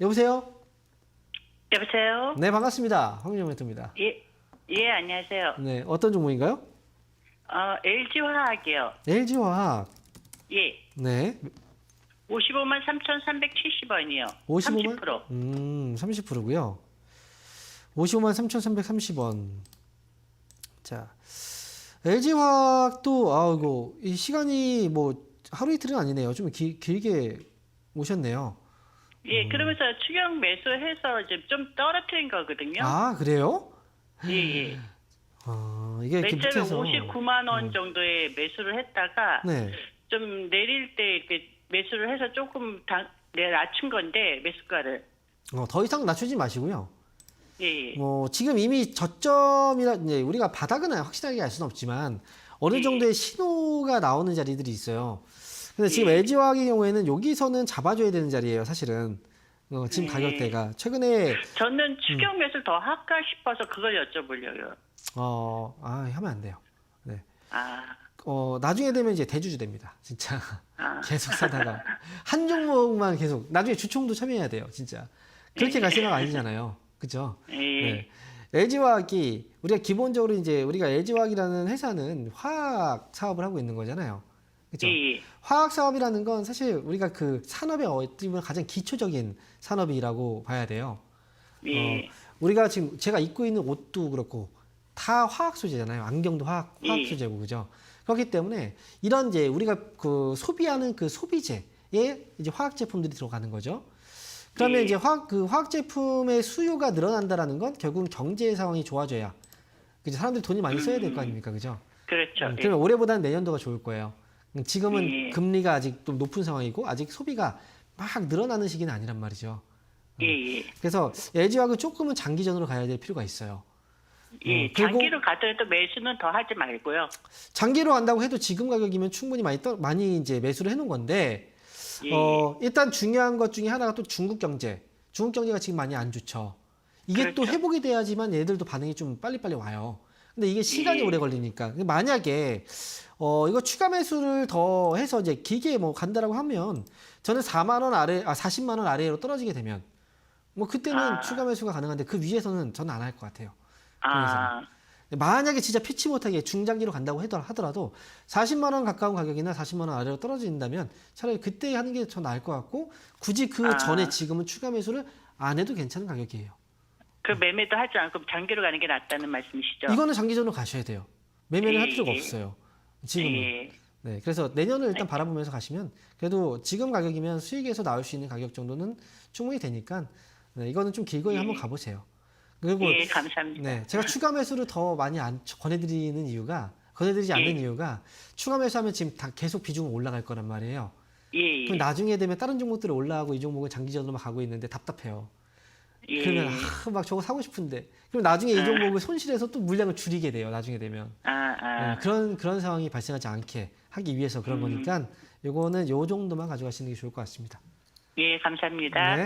여보세요? 여보세요? 네, 반갑습니다. 황민영 멘토입니다. 예, 예, 안녕하세요. 네, 어떤 종목인가요? 어, LG화학이요. LG화학. 예, 네, 55만 3,370원이요. 55만? 30%. 음, 30%고요. 55만 3,330원. 자, LG화학도 아 이거 이 시간이 뭐 하루 이틀은 아니네요. 좀 기, 길게 오셨네요. 예, 음. 그러면서 추경 매수해서 이제 좀 떨어뜨린 거거든요. 아, 그래요? 예, 예. 아, 이게 이렇게 매점에 밑에서 59만 원 정도에 매수를 했다가 네. 좀 내릴 때 이렇게 매수를 해서 조금 당, 내 낮춘 건데 매수가를. 어, 더 이상 낮추지 마시고요. 예, 예. 뭐 지금 이미 저점이라 이제 우리가 바닥은 확실하게 알 수는 없지만 어느 예. 정도의 신호가 나오는 자리들이 있어요. 근데 지금 예. LG화학의 경우에는 여기서는 잡아줘야 되는 자리예요, 사실은. 어, 지금 예. 가격대가 최근에 저는 추경 매수를 더 할까 싶어서 그걸 여쭤보려고요. 어, 아, 하면 안 돼요. 네. 아, 어, 나중에 되면 이제 대주주 됩니다. 진짜. 아. 계속 사다가 한 종목만 계속 나중에 주총도 참여해야 돼요, 진짜. 그렇게 갈 생각 아니잖아요. 그죠? 예. 네. LG화학이 우리가 기본적으로 이제 우리가 LG화학이라는 회사는 화학 사업을 하고 있는 거잖아요. 그렇죠? 예, 예. 화학 사업이라는 건 사실 우리가 그 산업의 어떻게 보면 가장 기초적인 산업이라고 봐야 돼요. 예. 우리가 지금 제가 입고 있는 옷도 그렇고 다 화학 소재잖아요. 안경도 화학 화학 예. 소재고 그죠? 그렇기 때문에 이런 이제 우리가 그 소비하는 그 소비재에 이제 화학 제품들이 들어가는 거죠. 그러면 예. 이제 화학 그 화학 제품의 수요가 늘어난다라는 건 결국은 경제 상황이 좋아져야 그죠? 사람들이 돈이 많이 써야 될 거 아닙니까, 그죠? 그렇죠. 음, 예. 그러면 올해보다는 내년도가 좋을 거예요. 음, 지금은 예. 금리가 아직 좀 높은 상황이고 아직 소비가 막 늘어나는 시기는 아니란 말이죠. 예, 예. 그래서 LG화학은 조금은 장기전으로 가야 될 필요가 있어요. 예, 음, 장기로 가더라도 매수는 더 하지 말고요. 장기로 간다고 해도 지금 가격이면 충분히 많이 떠, 많이 이제 매수를 해놓은 건데 예, 어, 일단 중요한 것 중에 하나가 또 중국 경제. 중국 경제가 지금 많이 안 좋죠. 이게 또 그렇죠. 회복이 돼야지만 얘들도 반응이 좀 빨리빨리 와요. 근데 이게 시간이 예. 오래 걸리니까 만약에 어 이거 추가 매수를 더 해서 이제 길게 뭐 간다라고 하면 저는 4만 원 아래 아 40만 원 아래로 떨어지게 되면 뭐 그때는 아. 추가 매수가 가능한데 그 위에서는 저는 안 할 것 같아요. 아, 만약에 진짜 피치 못하게 중장기로 간다고 하더- 하더라도 40만 원 가까운 가격이나 40만 원 아래로 떨어진다면 차라리 그때 하는 게 더 나을 것 같고 굳이 그 아. 전에 지금은 추가 매수를 안 해도 괜찮은 가격이에요. 그 매매도 하지 않고 장기로 가는 게 낫다는 말씀이시죠? 이거는 장기전으로 가셔야 돼요. 매매를 할 예, 필요가 예. 없어요. 지금은. 예, 네, 그래서 내년을 일단 바라보면서 가시면 그래도 지금 가격이면 수익에서 나올 수 있는 가격 정도는 충분히 되니까 네, 이거는 좀 길거리 한번 가보세요. 그리고 예, 감사합니다. 네, 제가 추가 매수를 더 많이 안 권해드리는 이유가 권해드리지 않는 예. 이유가 추가 매수하면 지금 다 계속 비중은 올라갈 거란 말이에요. 예, 그럼 예, 나중에 되면 다른 종목들이 올라가고 이 종목은 장기전으로만 가고 있는데 답답해요. 예. 그러면 아, 막 저거 사고 싶은데 그럼 나중에 이 종목을 손실해서 또 물량을 줄이게 돼요. 나중에 되면 아, 아, 네, 그런 그런 상황이 발생하지 않게 하기 위해서 그런 거니까 요거는 요 정도만 가져가시는 게 좋을 것 같습니다. 예, 감사합니다. 네.